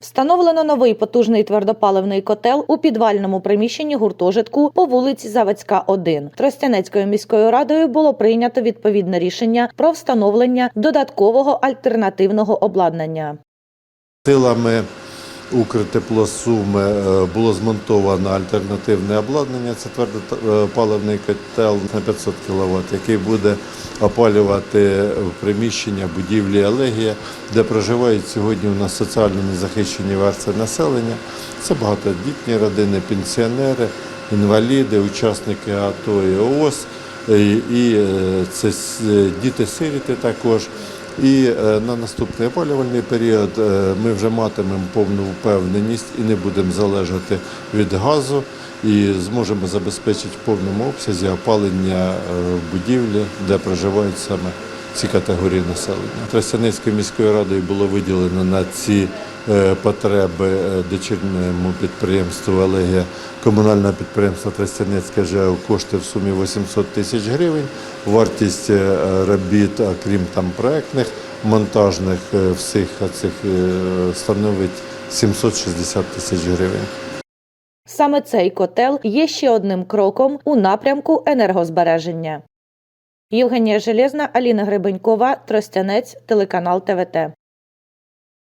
Встановлено новий потужний твердопаливний котел у підвальному приміщенні гуртожитку по вулиці Заводська, 1. Тростянецькою міською радою було прийнято відповідне рішення про встановлення додаткового альтернативного обладнання. Силами Укртеплосуми е, було змонтовано альтернативне обладнання. Це твердопаливний котел на 500 кВт, який буде опалювати приміщення будівлі Елегія, де проживають сьогодні у нас соціально незахищені верстви населення. Це багатодітні родини, пенсіонери, інваліди, учасники АТО і ООС. І е, це е, діти-сиріти також. І е, на наступний опалювальний період е, ми вже матимемо повну впевненість і не будемо залежати від газу, і зможемо забезпечити в повному обсязі опалення е, будівлі, де проживають саме ці категорії населення. Тростянецькою міською радою було виділено на ці потреби е, дочірньому підприємству Елегія комунального підприємства Тростянецьке ЖЕО кошти в сумі 800 тисяч гривень. Вартість е, робіт, окрім там проектних, монтажних е, всіх цих е, становить 760 тисяч гривень. Саме цей котел є ще одним кроком у напрямку енергозбереження. Євгенія Железна, Аліна Гребенькова, Тростянець, телеканал ТВТ.